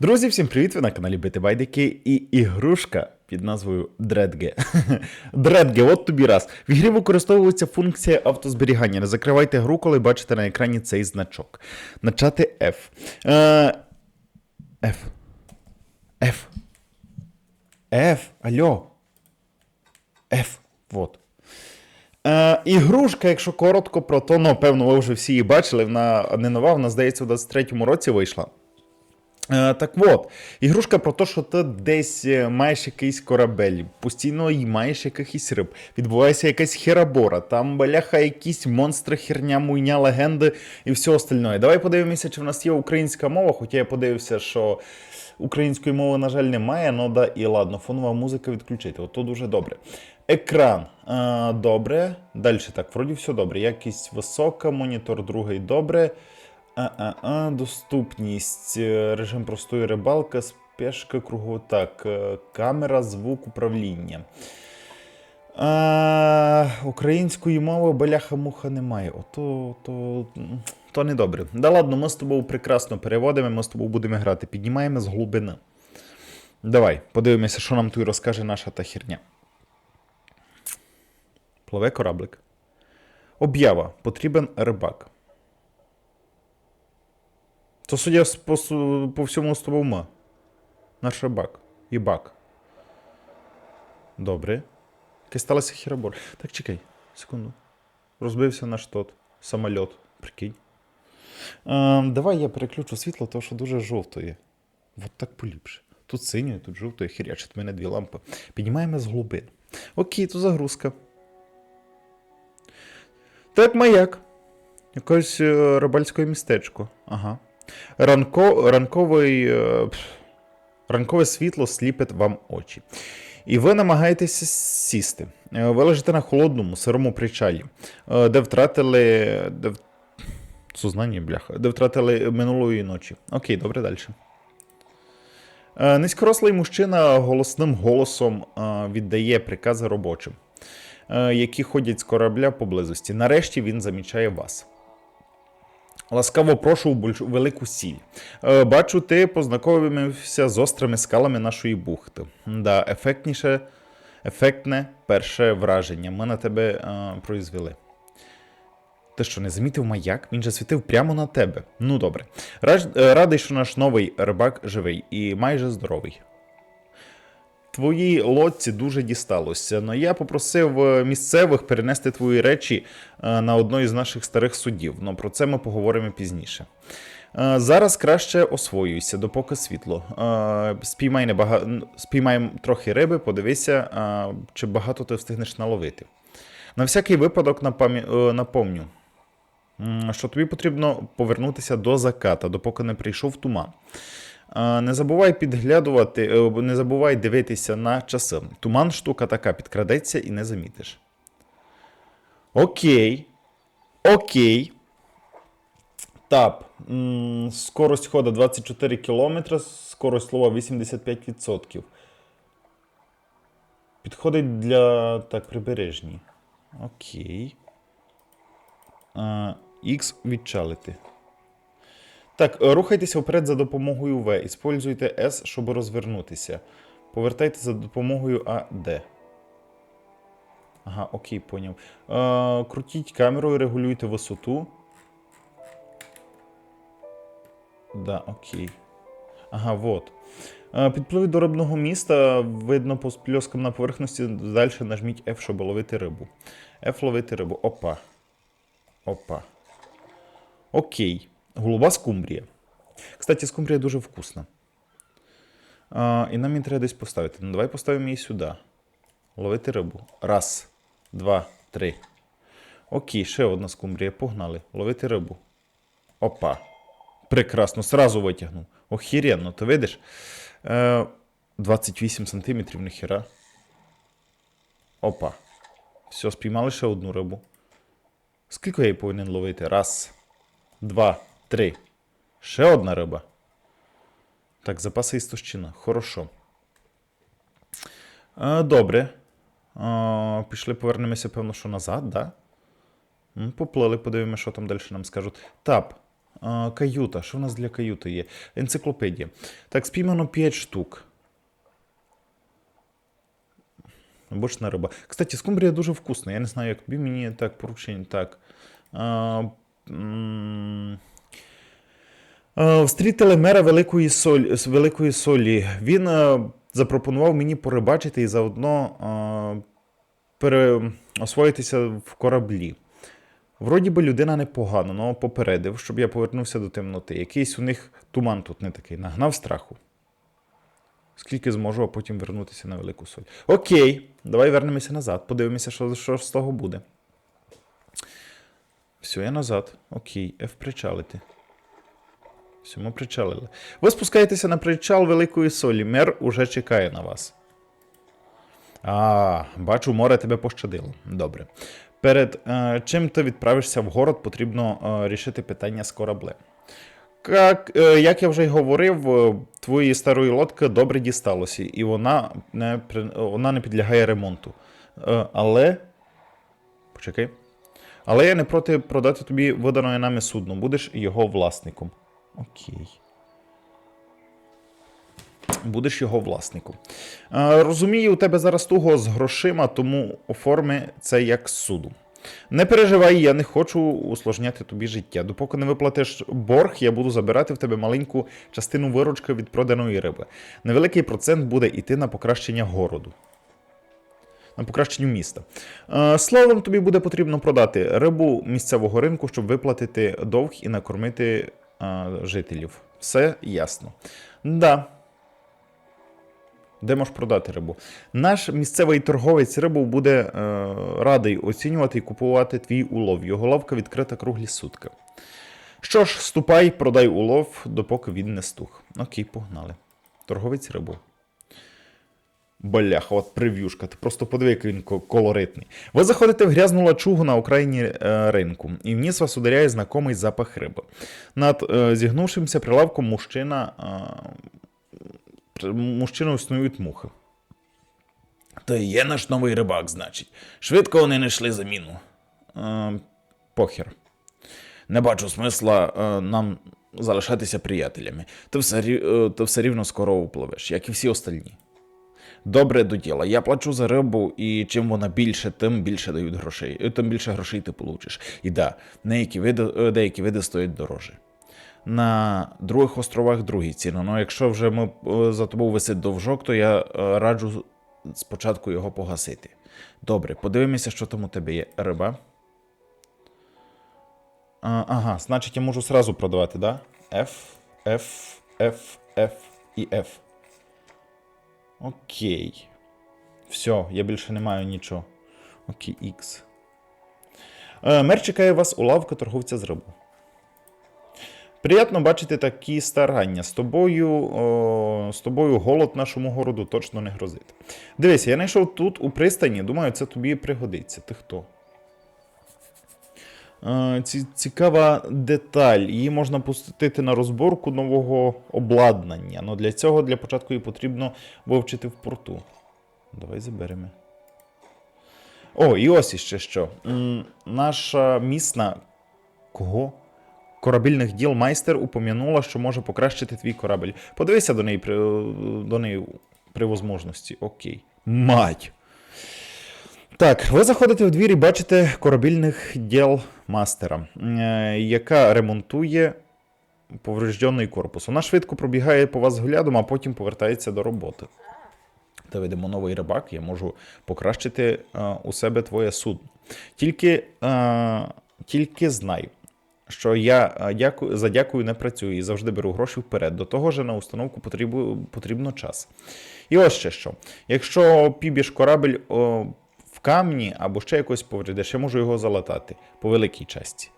Друзі, всім привіт! Ви на каналі Бити Байдики і ігрушка під назвою Дредге. Дредге, от тобі раз. В ігрі використовується функція автозберігання. Не закривайте гру, коли бачите на екрані цей значок. Начати F. Е, F. F. F. Алло. F. Вот. Е, ігрушка, якщо коротко про то, ну, певно, ви вже всі її бачили, вона не нова, вона, здається, в 23-му році вийшла. Е, Так от, ігрушка про те, що ти десь е, маєш якийсь корабель, постійно й маєш якихось риб, відбувається якась херабора, там баляха якісь монстри, херня, муйня, легенди і все остальне. Давай подивимося, чи в нас є українська мова, хоча я подивився, що української мови, на жаль, немає, ну да, і ладно, фонова музика відключити, от то дуже добре. Екран е, добре. Далі так, вроді все добре. Якість висока, монітор другий добре. А-а-а, доступність, е, режим простої рибалка, спешка кругу. Так, е, камера, звук управління. А, української мови баляха-муха немає. Ото то, то не добре. Да ладно, ми з тобою прекрасно переводимо, ми з тобою будемо грати. Піднімаємо з глибини. Давай, подивимося, що нам тут розкаже наша та херня. Пливе кораблик. Об'ява. Потрібен рибак. То судя по, по всьому з тобою ма. Наш рибак. І бак. Добре. Якась сталася херабор. Так, чекай, секунду. Розбився наш тот. Самольот. Прикинь. Ем, давай я переключу світло, тому що дуже жовто є. От так поліпше. Тут синьо, тут жовто, хірячить мене дві лампи. Піднімаємо з глибин. Окей, то загрузка. Так, маяк. Якось е, рибальське містечко. Ага. Ранко, ранковий, е, ранкове світло сліпить вам очі. І ви намагаєтеся сісти. Е, Ви лежите на холодному, сирому причалі, е, де втратили. Де... Сознання, бляха, де втратили минулої ночі. Окей, добре далі. Низькорослий мужчина голосним голосом віддає прикази робочим, які ходять з корабля поблизості. Нарешті він замічає вас. Ласкаво прошу у велику сіль. Е, Бачу, ти познайомився з острими скалами нашої бухти. Да, ефектніше, ефектне перше враження. Ми на тебе е, произвели. Ти що, не замітив маяк? Він же світив прямо на тебе. Ну добре. Е, Радий, що наш новий рибак живий і майже здоровий. Твоїй лодці дуже дісталося, але я попросив е, місцевих перенести твої речі е, на одно із наших старих судів, але про це ми поговоримо пізніше. Е, Зараз краще освоюйся, допоки світло. Спіймай, небага... Спіймай трохи риби, подивися, чи багато ти встигнеш наловити. На всякий випадок напам'я- напомню, що тобі потрібно повернутися до заката, допоки не прийшов туман. Не забувай підглядувати, е, не забувай дивитися на часи. Туман штука така, підкрадеться і не замітиш. Окей. Окей. Тап. Скорость хода 24 км, скорость слова 85%. Підходить для. Так, прибережні. Окей. Х відчалити. Так, е, рухайтеся вперед за допомогою В. Іспользуйте S, щоб розвернутися. Повертайте за допомогою АД. Ага, окей, поняв. Е, крутіть камеру і регулюйте висоту. Да, окей. Ага, вот. Е, Підпливи до рибного міста, видно по спльоскам на поверхності. Далі нажміть F, щоб ловити рибу. F ловити рибу. Опа. Опа. Окей. Голуба скумбрія. Кстати, скумбрія дуже вкусна. А, і нам її треба десь поставити. Ну, давай поставимо її сюди. Ловити рибу. Раз, два, три. Окей, ще одна скумбрія. Погнали. Ловити рибу. Опа. Прекрасно, сразу витягнув. Охеренно, ти видиш? Е, 28 сантиметрів, ніхера. Опа. Все, спіймали ще одну рибу. Скільки я її повинен ловити? Раз, два, три. Ще одна риба. Так, запаси істощина. Хорошо. Е, добре. Е, пішли, повернемося, певно, що назад, да? Поплили, подивимося, що там далі нам скажуть. Тап. А, каюта. Що в нас для каюти є? Енциклопедія. Так, спіймано 5 штук. Бочна риба. Кстати, скумбрія дуже вкусна. Я не знаю, як тобі мені так поручень. Так. А, Встрітили мера Великої солі, Великої Солі. Він а, запропонував мені порибачити і заодно а, пере, освоїтися в кораблі. Вроді би людина непогана, але попередив, щоб я повернувся до темноти. Якийсь у них туман тут не такий. Нагнав страху. Скільки зможу, а потім вернутися на велику соль. Окей, давай вернемося назад. Подивимося, що, що з того буде. Все, я назад. Окей, F причалити. Все, ми причалили. Ви спускаєтеся на причал Великої солі. Мер уже чекає на вас. А, бачу, море тебе пощадило. Добре. Перед е, чим ти відправишся в город, потрібно е, рішити питання з кораблем. Як, е, як я вже й говорив, е, твоїй старої лодки добре дісталося, і вона не, вона не підлягає ремонту. Е, але. Почекай. Але я не проти продати тобі видане нами судно. Будеш його власником. Окей. Будеш його власником. Розумію, у тебе зараз туго з грошима, тому оформи це як суду. Не переживай, я не хочу усложняти тобі життя. Допоки не виплатиш борг, я буду забирати в тебе маленьку частину виручки від проданої риби. Невеликий процент буде йти на покращення городу. На покращенню міста. Словом, тобі буде потрібно продати рибу місцевого ринку, щоб виплатити довг і накормити жителів. Все ясно. Да. Де можеш продати рибу? Наш місцевий торговець рибу буде е, радий оцінювати і купувати твій улов. Його лавка відкрита круглі сутки. Що ж, ступай, продай улов, допоки він не стух. Окей, погнали. Торговець рибу. Бляха, от прев'юшка. Ти просто подиви, який він колоритний. Ви заходите в грязну лачугу на окраїні е, ринку, і в ніс вас ударяє знакомий запах риби. Над е, зігнувшимся прилавком мужчина. Е, мужчиною існують мухи. То є наш новий рибак, значить. Швидко вони знайшли заміну. Е, похер. Не бачу смисла е, нам залишатися приятелями. Ти все, е, ти все рівно скоро upливеш, як і всі остальні. Добре до діла. Я плачу за рибу, і чим вона більше, тим більше дають грошей. е, Тим більше грошей ти получиш. І да, деякі види, е, деякі види стоять дороже. На других островах другі ціни. Ну, якщо вже ми е, за тобою висить довжок, то я раджу спочатку його погасити. Добре, подивимося, що там у тебе є. Риба. А, ага, значить я можу сразу продавати, да? F, F, F, F і F. Окей. Все, я більше не маю нічого. Окей, X. Е, Мер чекає вас у лавку торговця з рибу. Приємно бачити такі старання. З тобою, о, з тобою голод нашому городу точно не грозить. Дивися, я знайшов тут у пристані, думаю, це тобі пригодиться. Ти хто? Ці, цікава деталь. Її можна пустити на розборку нового обладнання. Но для цього для початку її потрібно вивчити в порту. Давай заберемо. О, і ось іще що. Наша місна. Кого? Корабельних діл майстер упомянула, що може покращити твій корабель. Подивися до неї при, до неї при возможності. Окей. Мать. Так, ви заходите в двір і бачите корабельних діл мастера, е, яка ремонтує повреждений корпус. Вона швидко пробігає по вас глядом, а потім повертається до роботи. Та видимо, новий рибак, я можу покращити е, у себе твоє судно. Тільки, е, тільки знай, що я дякую, за дякую не працюю і завжди беру гроші вперед. До того ж, на установку потрібно, потрібно час. І ось ще що. Якщо пібіш корабель камні або ще якось повредиш, я можу його залатати по великій часті.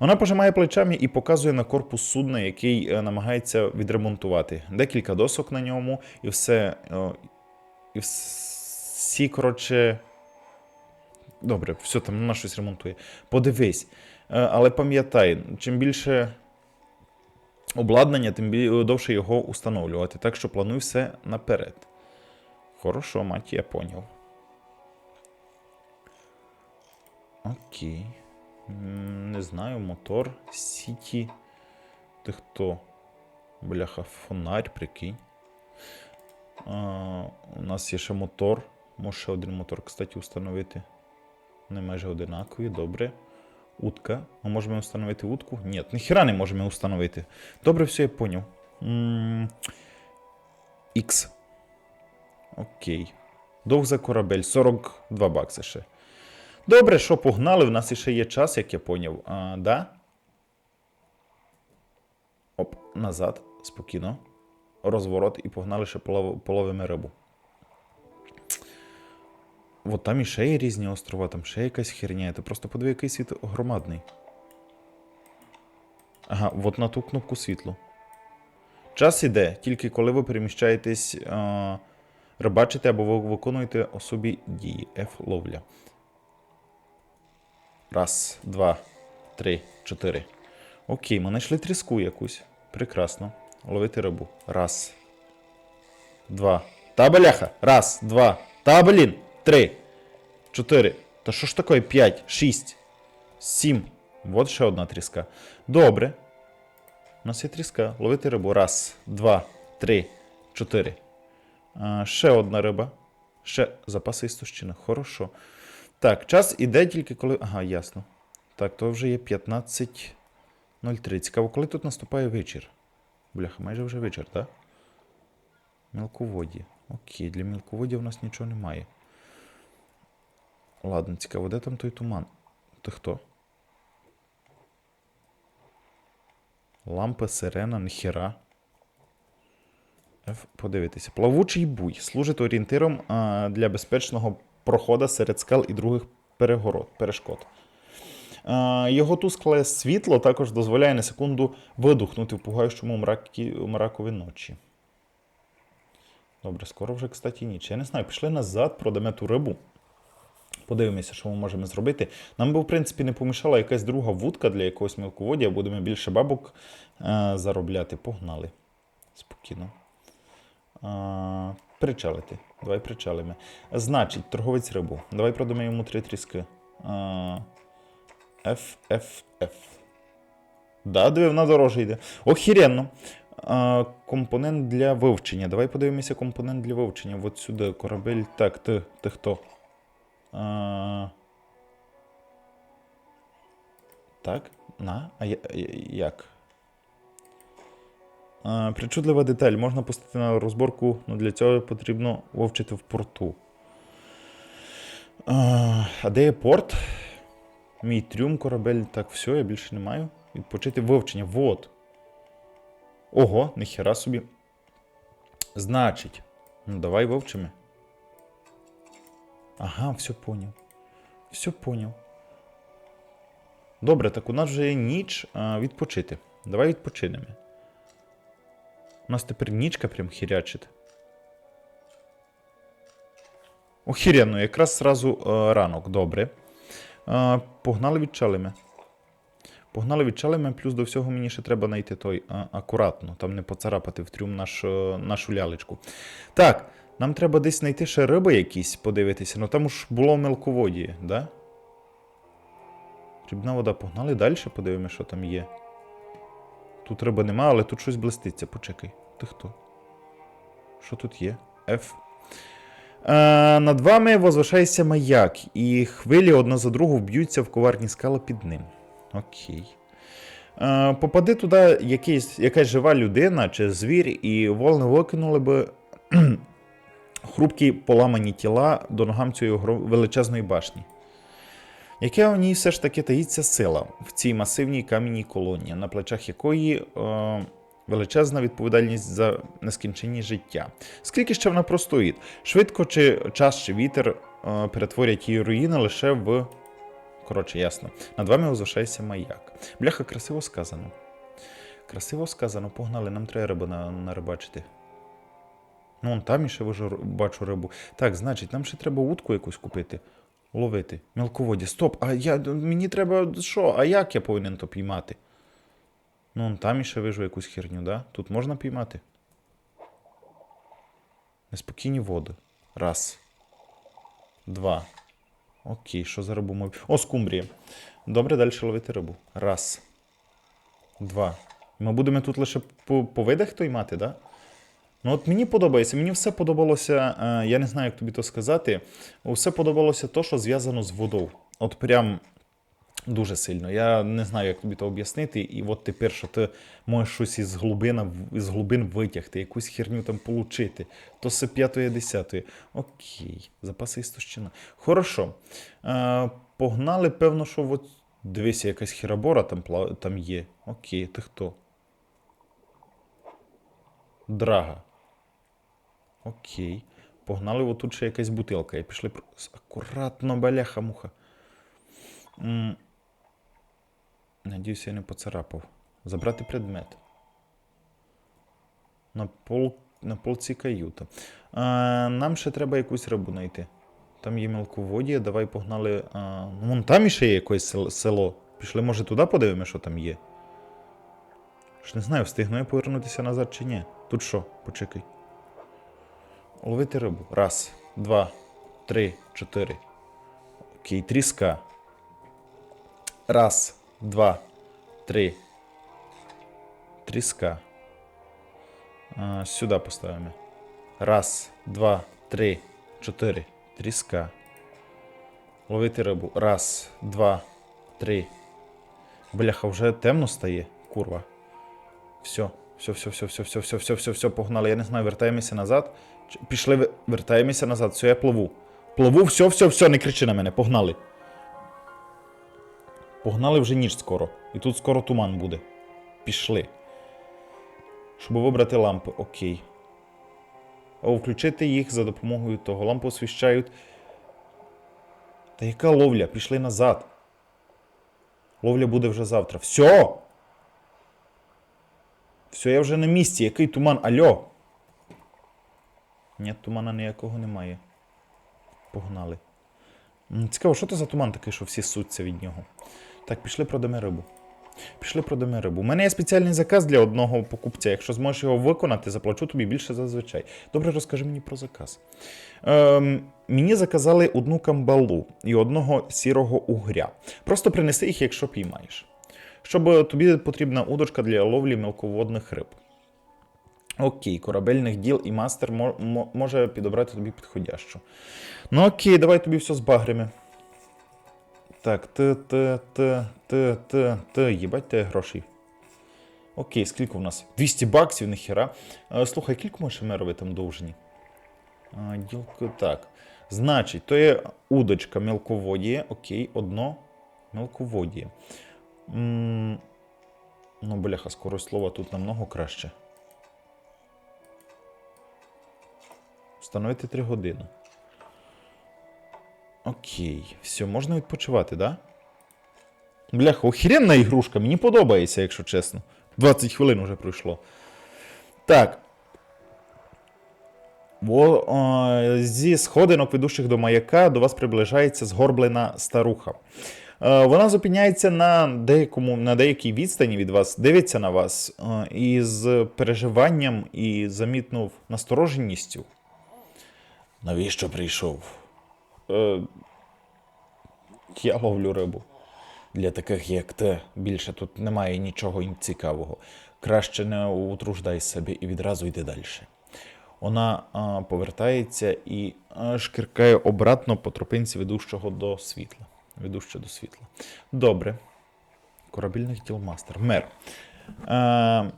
Вона пожимає плечами і показує на корпус судна, який е, намагається відремонтувати. Декілька досок на ньому, і все. е, І всі, коротше. Добре, все, там вона щось ремонтує. Подивись. Е, Але пам'ятай, чим більше обладнання, тим довше його установлювати. Так що плануй все наперед. Хорошо, мать, я поняв. Окей. Не знаю, мотор, сіті. Ти хто? Бляха, фонарь, прикинь. А, у нас є ще мотор. Може ще один мотор, кстати, установити. Вони майже одинакові, добре. Утка. Ми можемо встановити утку? Ні, ніхіра не можемо установити. Добре, все, я поняв. X. Окей. Довг за корабель, 42 бакси ще. Добре, що погнали, в нас ще є час, як я поняв. А, да? Оп, назад, спокійно. Розворот і погнали ще полов... половимо рибу. От там іще є різні острова, там ще якась херня. Ти просто подиви, який світ громадний. Ага, от на ту кнопку світло. Час іде, тільки коли ви переміщаєтесь, а, рибачите або ви виконуєте особі дії. F ловля. Раз, два, три, чотири. Окей, ми знайшли тріску якусь. Прекрасно. Ловити рибу. Раз. Два. Та бляха. Раз, два. Та блін. Три. Чотири. Та що ж таке? П'ять, шість, сім. Вот ще одна тріска. Добре. У нас є тріска. Ловити рибу. Раз, два, три, чотири. А, ще одна риба. Ще запаси істощини. Хорошо. Так, час іде тільки коли. Ага, ясно. Так, то вже є 15.03. Цікаво, коли тут наступає вечір? Бляха, майже вже вечір, так? Мілководді. Окей, для мілководдя в нас нічого немає. Ладно, цікаво, де там той туман? Ти хто? Лампа, сирена, ніхера. F, подивитися. Плавучий буй служить орієнтиром для безпечного проходу серед скал і других перегород, перешкод. Його тускле світло також дозволяє на секунду видухнути в пугаючому мракі, мракові ночі. Добре, скоро вже, кстати, ніч. Я не знаю, пішли назад, продамо ту рибу. Подивимося, що ми можемо зробити. Нам би, в принципі, не помішала якась друга вудка для якогось мілководдя, будемо більше бабок е, заробляти. Погнали. Спокійно. А, причалити. Давай причалимо. Значить, торговець рибу. Давай продамо йому три тріски. А, F, F, F. Да, диви, вона дороже йде. Охіренно. Компонент для вивчення. Давай подивимося компонент для вивчення. От сюди корабель. Так, ти, ти хто? А... Так, на. А я- як? Причудлива деталь. Можна пустити на розборку, але для цього потрібно вивчити в порту. А де є порт? Мій трюм, корабель. Так, все, я більше не маю. Відпочити вивчення. Вот. Ого, ніхера собі. Значить. Ну, давай вивчимо. Ага, все поняв. Все поняв. Добре, так у нас вже є ніч а, відпочити. Давай відпочинемо. У нас тепер нічка прям хірячить. Охіренно, якраз зразу а, ранок, добре. А, погнали відчалимо. Погнали відчалимо, плюс до всього мені ще треба знайти той а, акуратно, там не поцарапати в трюм наш, е, нашу лялечку. Так, нам треба десь знайти ще риби якісь, подивитися. Ну там ж було мелководіє, да? Рібна вода, погнали далі, подивимося, що там є. Тут риби нема, але тут щось блиститься. Почекай. Ти хто? Що тут є? F. Е, над вами возвишається маяк, і хвилі одна за другу вб'ються в коварні скали під ним. Окей. Е, попади туди якийсь, якась жива людина чи звір, і волни викинули би хрупкі поламані тіла до ногам цієї величезної башні. Яке у ній все ж таки таїться сила в цій масивній кам'яній колоні, на плечах якої е, величезна відповідальність за нескінченні життя. Скільки ще вона простоїть? Швидко чи час чи вітер е, перетворять її руїни лише в. Коротше, ясно. Над вами возвишається маяк. Бляха, красиво сказано. Красиво сказано, погнали, нам треба рибу нарибачити. Ну, вон там ще вже бачу рибу. Так, значить, нам ще треба утку якусь купити. Ловити. Мілководі. Стоп, а я, мені треба що? А як я повинен то піймати? Ну, там іще вижу якусь херню, да? Тут можна піймати? Неспокійні води. Раз. Два. Окей, що за рибу маю? О, скумбрія. Добре, далі ловити рибу. Раз. Два. Ми будемо тут лише по, по видах той мати, да? Ну от мені подобається, мені все подобалося, е, я не знаю, як тобі то сказати. Все подобалося то, що зв'язано з водою. От прям дуже сильно. Я не знаю, як тобі то об'яснити. І от тепер, що ти можеш щось із глибина, із глибин витягти, якусь херню там получити. То все п'ятої, десятої. Окей, запаси істощина. Хорошо. Е, погнали, певно, що от. Дивися, якась хірабора там, там є. Окей, ти хто? Драга. Окей. Погнали, отут ще якась бутилка. І пішли. Акуратно, баляха муха. Надіюсь, я не поцарапав. Забрати предмет. На, пол, на полці каюта. А, нам ще треба якусь рибу знайти. Там є мелководія, давай погнали. А, ну, вон там іще є якесь село. Пішли, може, туди подивимося, що там є. Ж не знаю, встигну я повернутися назад чи ні. Тут що? Почекай. Ловити рибу. Раз, два, три, чотири. Окей, тріска. Раз, два, три. Тріска. А, сюди поставимо. Раз, два, три, чотири. Тріска. Ловити рибу. Раз, два, три. Бляха, вже темно стає, курва. Все, все, все, все, все, все, все, все, все, все, погнали. Я не знаю, вертаємося назад. Пішли, вертаємося назад. Все, я пливу. Пливу, все, все, все, не кричи на мене, погнали. Погнали вже ніч скоро. І тут скоро туман буде. Пішли. Щоб вибрати лампи, окей. А включити їх за допомогою того. Лампи освіщають. Та яка ловля? Пішли назад. Ловля буде вже завтра. Все! Все, я вже на місці. Який туман? Альо? Ні, тумана ніякого немає. Погнали. Цікаво, що це за туман такий, що всі суться від нього. Так, пішли продамо рибу. Пішли продамо рибу. У мене є спеціальний заказ для одного покупця. Якщо зможеш його виконати, заплачу тобі більше зазвичай. Добре, розкажи мені про заказ. Ем, мені заказали одну камбалу і одного сірого угря. Просто принеси їх, якщо піймаєш. Щоб тобі потрібна удочка для ловлі мелководних риб. Окей, корабельних діл і мастер мо- мо- може підобрати тобі підходящу. Ну окей, давай тобі все збагримо. Так, т, т, т, т, т, т, їбать те грошей. Окей, скільки у нас? 200 баксів, ніхера. Е, Слухай, кілько ми шемерови там довжені? А, ділко, так. Значить, то є удочка мелководіє. Окей, одно мелководіє. М, Ну, бляха, скорость слова тут намного краще. Встановити 3 години. Окей, все, можна відпочивати, да? Бляха, охеренна ігрушка, мені подобається, якщо чесно. 20 хвилин вже пройшло. Так. Во, о, зі сходинок, ведучих до маяка, до вас приближається згорблена старуха. Е, Вона зупиняється на, деякому, на деякій відстані від вас, дивиться на вас е, із переживанням і замітнув настороженістю. Навіщо прийшов? Е, я ловлю рибу. Для таких, як ти, більше тут немає нічого цікавого. Краще не утруждай себе і відразу йди далі. Вона а, повертається і а, шкіркає обратно по тропинці ведущого до світла. Ведуще до світла. Добре. Корабельних діл мастер. Мер. Е,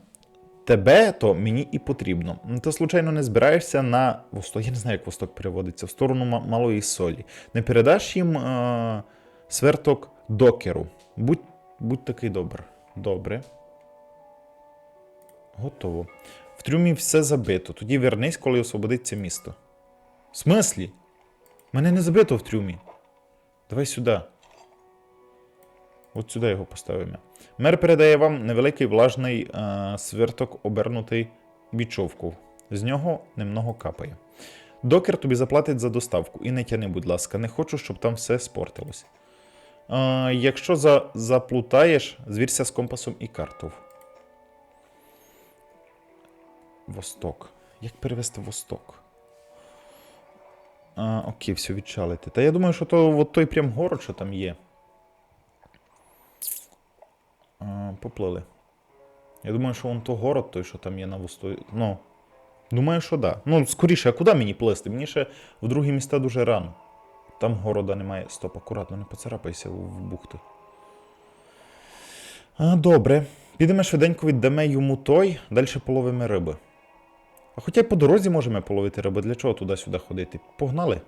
тебе то мені і потрібно. Ну, Ти, случайно, не збираєшся на восток. Я не знаю, як восток переводиться, в сторону ма- малої солі. Не передаш їм е, сверток докеру. Будь, будь такий добр. Добре. Готово. В трюмі все забито. Тоді вернись, коли освободиться місто. В смислі? Мене не забито в трюмі. Давай сюди. От сюди його поставимо. Мер передає вам невеликий влажний е, сверток, обернутий бічовку. З нього немного капає. Докер тобі заплатить за доставку. І не тяни, будь ласка, не хочу, щоб там все спортилось. Е, якщо за, заплутаєш, звірся з компасом і картою. Восток. Як перевести восток? А, окей, все відчалити. Та я думаю, що то от той прям город, що там є. Поплили. Я думаю, що вон то город той, що там є на вусту. Ну. Думаю, що да. Ну, скоріше, а куди мені плисти? Мені ще в другі міста дуже рано. Там города немає. Стоп, акуратно, не поцарапайся в бухту. А, добре. Підемо швиденько віддамо йому той, далі половимо риби. А хоча й по дорозі можемо половити риби. Для чого туди-сюди ходити? Погнали.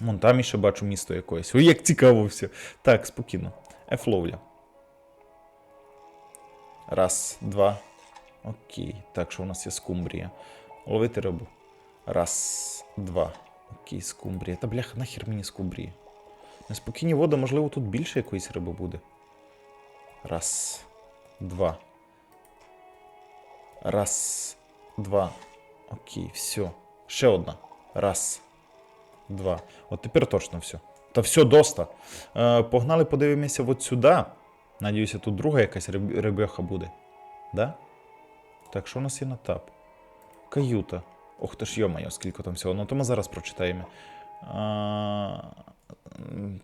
Вон там іще бачу місто якоїсь. Ой, як цікаво все. Так, спокійно. Ефловля. Раз, два. Окей. Так, що у нас є скумбрія. Ловити рибу. Раз, два. Окей, скумбрія. Та бляха, нахер мені скумбрія. Неспокійні води, можливо, тут більше якоїсь риби буде. Раз, два. Раз, два. Окей, все. Ще одна. Раз, два. От тепер точно все. Та все, доста. Е, погнали, подивимося от сюди. Надіюся, тут друга якась риб- рибеха буде. Да? Так, що у нас є на тап? Каюта. Ох ти ж йомайо, скільки там всього. Ну то ми зараз прочитаємо. А,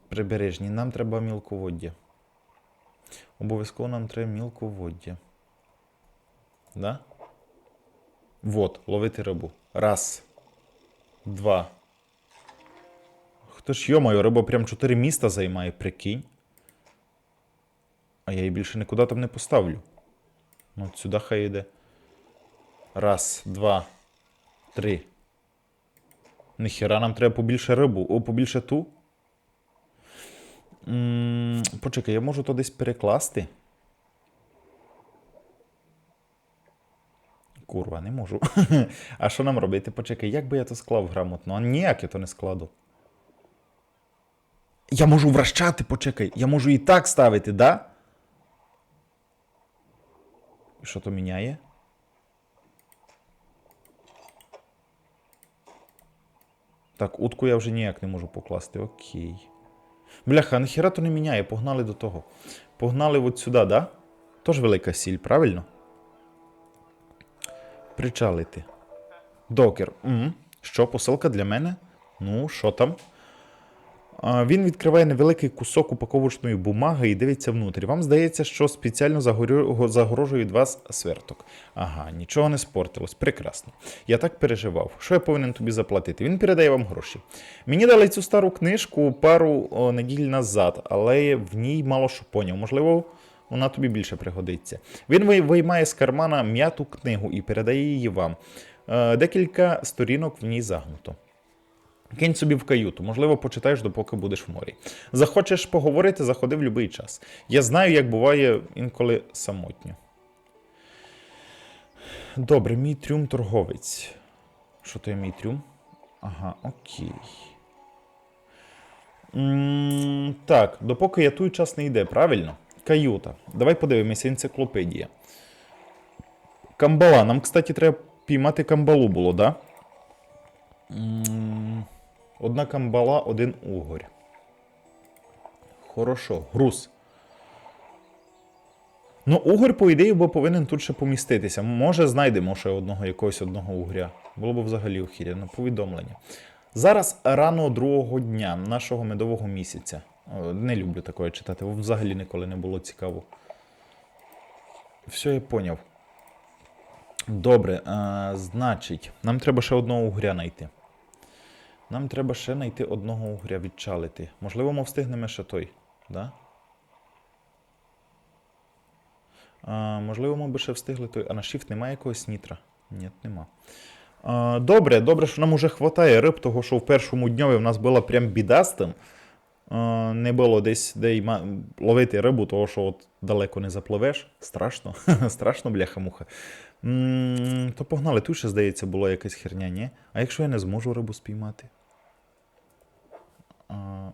прибережні. Нам треба мілководдя. Обов'язково нам треба мілководдя. Да? Вот, ловити рибу. Раз. Два. Хто ж йомайо, риба прям 4 міста займає, прикинь. А я її більше нікуди там не поставлю. Ну, от сюди хай йде. Раз, два, три. Ніхера, нам треба побільше рибу. О, побільше ту. м почекай, я можу то десь перекласти. Курва, не можу. а що нам робити? Почекай, як би я то склав грамотно? А ніяк я то не складу. Я можу вращати, почекай. Я можу і так ставити, да? І що то міняє? Так, утку я вже ніяк не можу покласти. Окей. Бляха, нахіра то не міняє, погнали до того. Погнали от сюди, да? Тож велика сіль, правильно? Причалити. Докер. Угу. Що, посилка для мене? Ну, що там? Він відкриває невеликий кусок упаковочної бумаги і дивиться внутрі. Вам здається, що спеціально загрожує від вас сверток. Ага, нічого не спортилось. Прекрасно. Я так переживав. Що я повинен тобі заплатити? Він передає вам гроші. Мені дали цю стару книжку пару неділь назад, але в ній мало що поняв. Можливо, вона тобі більше пригодиться. Він виймає з кармана м'яту книгу і передає її вам. Е, Декілька сторінок в ній загнуто. Кинь собі в каюту, можливо, почитаєш, допоки будеш в морі. Захочеш поговорити, заходи в будь-який час. Я знаю, як буває інколи самотньо. Добре, мій трюм торговець. Що то є мій трюм? Ага, окей. м так, допоки я той час не йде, правильно? Каюта. Давай подивимося, енциклопедія. Камбала. Нам, кстати, треба піймати камбалу було, да? М, Одна камбала, один угорь. Хорошо, груз. Ну, угорь, по ідеї, бо повинен тут ще поміститися. Може, знайдемо ще одного якогось одного угря. Було б взагалі охіряно. Повідомлення. Зараз рано другого дня нашого медового місяця. Не люблю такое читати, взагалі ніколи не було цікаво. Все, я поняв. Добре, а, значить, нам треба ще одного угря знайти. Нам треба ще знайти одного угря відчалити. Можливо, ми встигнемо ще той, да? А, можливо, ми би ще встигли той. А на shift немає якогось нітра? Ні, нема. А, добре, добре, що нам уже хватає риб, того що в першому дньові в нас була прям біда з тим. Не було десь де ловити рибу, того що от далеко не запливеш. Страшно. Страшно, бляха-муха. То погнали, тут ще, здається, була якась херня, ні? А якщо я не зможу рибу спіймати? А...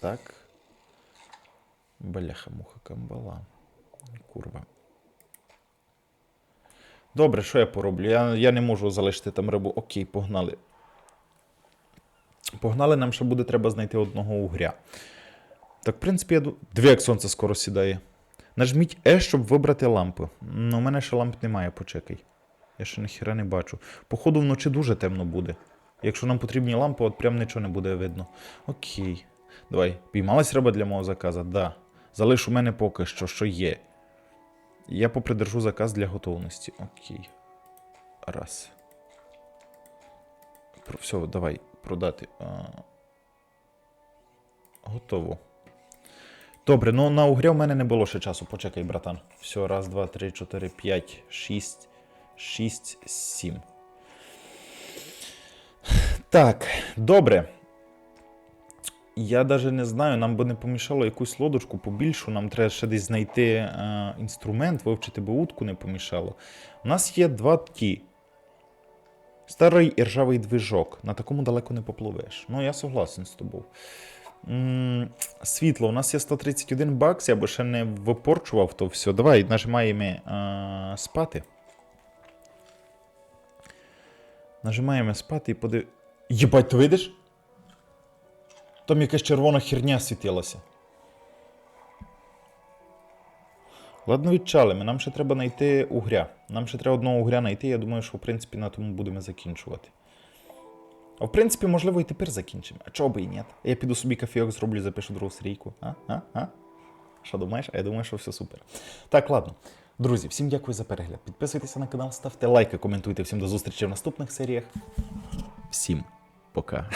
Так. Бляха-муха камбала. Курва. Добре, що я пороблю? Я, я не можу залишити там рибу. Окей, погнали. Погнали, нам ще буде треба знайти одного угря. Так, в принципі, я. Дві як сонце скоро сідає. Нажміть E, щоб вибрати лампи. Ну, у мене ще ламп немає, почекай. Я ще ніхіра не бачу. Походу, вночі дуже темно буде. Якщо нам потрібні лампи, от прям нічого не буде видно. Окей. Давай. Піймалась риба для мого заказа? Да. Залиш у мене поки що, що є. Я попридержу заказ для готовності. Окей. Раз. Все, давай продати. А... Готово. Добре, ну на угря в мене не було ще часу. Почекай, братан. Все, раз, два, три, чотири, п'ять, шість, шість, сім. Так, добре. Я навіть не знаю, нам би не помішало якусь лодочку побільшу, нам треба ще десь знайти е, інструмент, вивчити би утку не помішало. У нас є два ті. Старий і ржавий движок. На такому далеко не попливеш. Ну, я согласен з тобою. М, Світло, у нас є 131 бакс, я би ще не випорчував то все. Давай нажимаємо е, спати. Нажимаємо спати і подив. Єбать, ти видиш? Там якась червона херня світилася. Ладно, відчалимо. Нам ще треба знайти угря. Нам ще треба одного угря знайти. Я думаю, що в принципі на тому будемо закінчувати. А в принципі, можливо, і тепер закінчимо. А чого би і ні? Я піду собі кофійок зроблю, запишу другу серійку. А? А? А? Що думаєш? А я думаю, що все супер. Так, ладно. Друзі, всім дякую за перегляд. Підписуйтеся на канал, ставте лайки, коментуйте. Всім до зустрічі в наступних серіях. Всім Booker